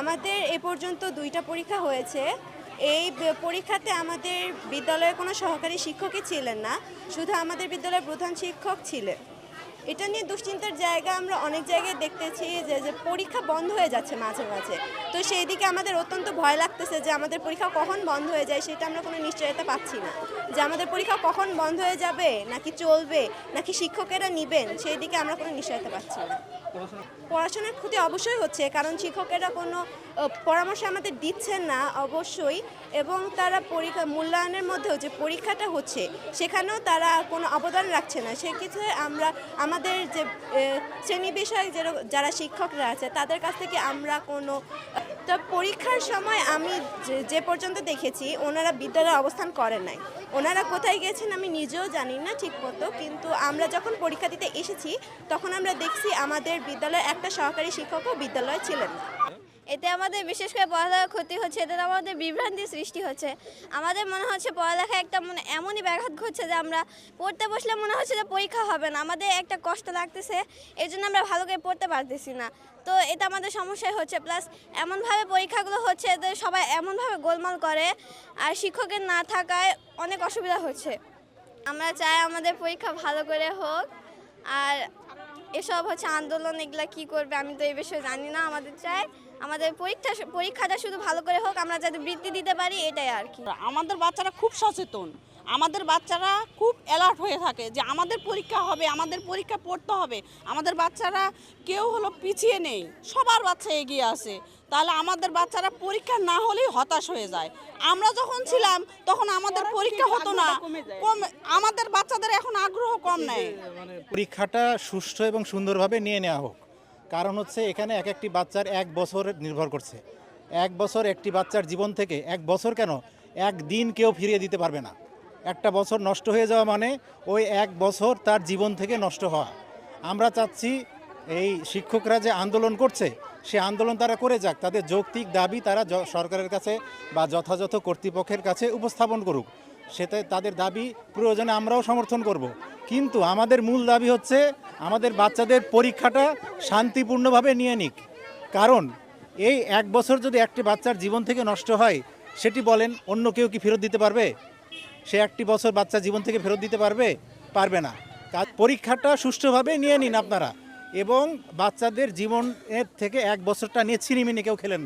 আমাদের এ পর্যন্ত দুইটা পরীক্ষা হয়েছে। এই পরীক্ষাতে আমাদের বিদ্যালয়ে কোনো সহকারী শিক্ষকই ছিলেন না, শুধু আমাদের বিদ্যালয়ের প্রধান শিক্ষক ছিলেন। এটা নিয়ে দুশ্চিন্তার জায়গা আমরা অনেক জায়গায় দেখতেছি যে যে পরীক্ষা বন্ধ হয়ে যাচ্ছে মাঝে মাঝে। তো সেই দিকে আমাদের অত্যন্ত ভয় লাগতেছে যে, আমাদের পরীক্ষা কখন বন্ধ হয়ে যায় সেটা আমরা কোনো নিশ্চয়তা পাচ্ছি না। যে আমাদের পরীক্ষা কখন বন্ধ হয়ে যাবে, নাকি চলবে, নাকি শিক্ষকেরা নিবেন, সেই দিকে আমরা কোনো নিশ্চয়তা পাচ্ছি না। পড়াশোনার ক্ষতি অবশ্যই হচ্ছে, কারণ শিক্ষকেরা কোনো পরামর্শ আমাদের দিচ্ছেন না অবশ্যই, এবং তারা পরীক্ষা, মূল্যায়নের মধ্যেও যে পরীক্ষাটা হচ্ছে, সেখানেও তারা কোনো অবদান রাখছে না। সেক্ষেত্রে আমরা আমাদের যে শ্রেণি বিষয়ক যারা শিক্ষকরা আছে, তাদের কাছ থেকে আমরা কোনো, তো পরীক্ষার সময় আমি যে- পর্যন্ত দেখেছি, ওনারা বিদ্যালয়ে অবস্থান করেন নাই। ওনারা কোথায় গেছেন আমি নিজেও জানি না ঠিক মতো, কিন্তু আমরা যখন পরীক্ষা দিতে এসেছি, তখন আমরা দেখছি আমাদের বিদ্যালয়ে একটা সহকারী শিক্ষকও বিদ্যালয়ে ছিলেন এতে আমাদের বিশেষ করে পড়ালেখার ক্ষতি হচ্ছে, এতে আমাদের বিভ্রান্তি সৃষ্টি হচ্ছে। আমাদের মনে হচ্ছে পড়ালেখা একটা মানে এমনই ব্যাঘাত ঘটছে যে আমরা পড়তে বসলে মনে হচ্ছে যে পরীক্ষা হবে না। আমাদের একটা কষ্ট লাগতেছে এই জন্য আমরা ভালো করে পড়তে পারতেছি না। তো এটা আমাদের সমস্যাই হচ্ছে। প্লাস এমনভাবে পরীক্ষাগুলো হচ্ছে যে সবাই এমনভাবে গোলমাল করে আর শিক্ষকের না থাকায় অনেক অসুবিধা হচ্ছে। আমরা চাই আমাদের পরীক্ষা ভালো করে হোক আর এসব হচ্ছে আন্দোলন, এগুলা কি করবে আমি তো এই বিষয়ে জানি না। আমাদের চাই, আমাদের পরীক্ষা পরীক্ষাটা শুধু ভালো করে হোক, আমরা যাতে বৃত্তি দিতে পারি, এটাই আর কি। আমাদের বাচ্চারা খুব সচেতন। আমাদের বাচ্চারা খুব অ্যালার্ট হয়ে থাকে যে আমাদের পরীক্ষা হবে, আমাদের পরীক্ষা পড়তে হবে। আমাদের বাচ্চারা কেউ হলো পিছিয়ে নেই, সবার বাচ্চা এগিয়ে আসে তাহলে আমাদের বাচ্চারা পরীক্ষা না হলেই হতাশ হয়ে যায়। আমরা যখন ছিলাম তখন আমাদের পরীক্ষা হতো না। কম আমাদের বাচ্চাদের এখন আগ্রহ কম নেয় পরীক্ষাটা সুষ্ঠু এবং সুন্দরভাবে নিয়ে নেওয়া হোক। কারণ হচ্ছে এখানে এক একটি বাচ্চার এক বছর নির্ভর করছে। এক বছর একটি বাচ্চার জীবন থেকে এক বছর কেন? এক দিন কেউ ফিরিয়ে দিতে পারবে না। একটা বছর নষ্ট হয়ে যাওয়া মানে ওই এক বছর তার জীবন থেকে নষ্ট হওয়া। আমরা চাচ্ছি এই শিক্ষকরা যে আন্দোলন করছে সে আন্দোলন তারা করে যাক, তাদের যৌক্তিক দাবি তারা সরকারের কাছে বা যথাযথ কর্তৃপক্ষের কাছে উপস্থাপন করুক। সেটা তাদের দাবি প্রয়োজনে আমরাও সমর্থন করব। কিন্তু আমাদের মূল দাবি হচ্ছে আমাদের বাচ্চাদের পরীক্ষাটা শান্তিপূর্ণভাবে নিয়ে নিক। কারণ এই এক বছর যদি একটি বাচ্চার জীবন থেকে নষ্ট হয়, সেটি বলেন অন্য কেউ কি ফেরত দিতে পারবে? সে একটি বছর বাচ্চা জীবন থেকে ফেরত দিতে পারবে? পারবে না। পরীক্ষাটা সুষ্ঠুভাবে নিয়ে নিন আপনারা। এবং বাচ্চাদের জীবনের থেকে এক বছরটা নিয়ে ছিনিমিনি কেউ খেলেন।